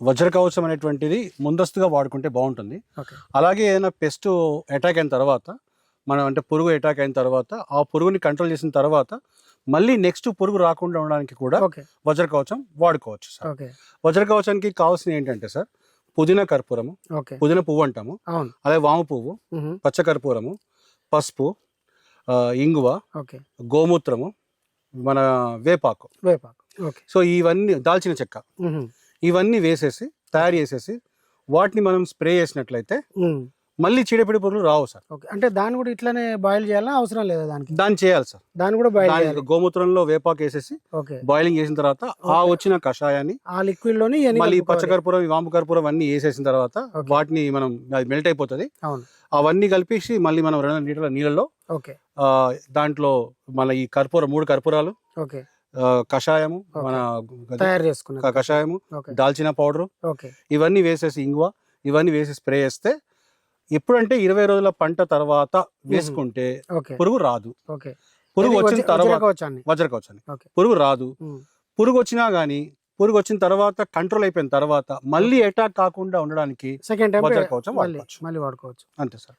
వజ్ర కవచం అనేటువంటిది ముందస్తుగా వాడుకుంటే బాగుంటుంది. అలాగే ఏదైనా పెస్ట్ అటాక్ అయిన తర్వాత మనం అంటే పురుగు అటాక్ అయిన తర్వాత ఆ పురుగుని కంట్రోల్ చేసిన తర్వాత మళ్ళీ నెక్స్ట్ పురుగు రాకుండా ఉండడానికి కూడా వజ్ర కవచం వాడుకోవచ్చు సార్. ఓకే. వజ్ర కవచానికి కావాల్సిన ఏంటంటే సార్ పుదీనా కర్పూరము పుదీనా పువ్వు అంటాము. అలాగే వాము పువ్వు. పచ్చ కర్పూరము పసుపు ఇంగువ ఓకే. గోమూత్రము మన వేపాకు. వేపాకు. ఓకే. సో ఇవన్నీ దాల్చిన చెక్క. ఇవన్నీ వేసేసి తయారు చేసేసి వాటిని మనం స్ప్రే చేసినట్లయితే. మళ్ళీ చీడపిడి పురుగులు రావు సార్. ఓకే. అంటే దాన్ని కూడా ఇట్లానే బాయిల్ చేయాలా? అవసరం లేదా దానికి? దాన్ని చేయాలి సార్. దాన్ని కూడా బాయిల్ చేయాలి. గోమూత్రంలో వేపాకు వేసేసి ఓకే. బాయిలింగ్ చేసిన తర్వాత ఆ వచ్చిన కషాయాన్ని ఆ లిక్విడ్లోని మళ్ళీ. పచ్చకర్పూరం ఈ వాము కర్పూరం అన్ని వేసేసిన తర్వాత. వాటిని మనం అది మెల్ట్ అయిపోతుంది. అవును. అవన్నీ కలిపేసి మళ్ళీ మనం రెండు లీటర్ల నీళ్ళలో ఓకే. దాంట్లో మన ఈ కర్పూరం మూడు కర్పూరాలు ఓకే. కషాయము. మన తయారు చేసుకున్నారు క- కషాయము దాల్చిన పౌడరు ఇవన్నీ వేసేసి ఇంగువ ఇవన్నీ వేసి స్ప్రే చేస్తే ఎప్పుడంటే ఇరవై రోజుల పంట తర్వాత వేసుకుంటే పురుగు రాదు. పురుగు వచ్చిన తర్వాత వజ్రకవచాన్ని. ఓకే. పురుగు రాదు. పురుగు వచ్చినా గానీ పురుగు వచ్చిన తర్వాత కంట్రోల్ అయిపోయిన తర్వాత మళ్ళీ అటాక్ కాకుండా ఉండడానికి సెకండ్ టైం. మళ్ళీ వాడుకోవచ్చు. అంతే సార్.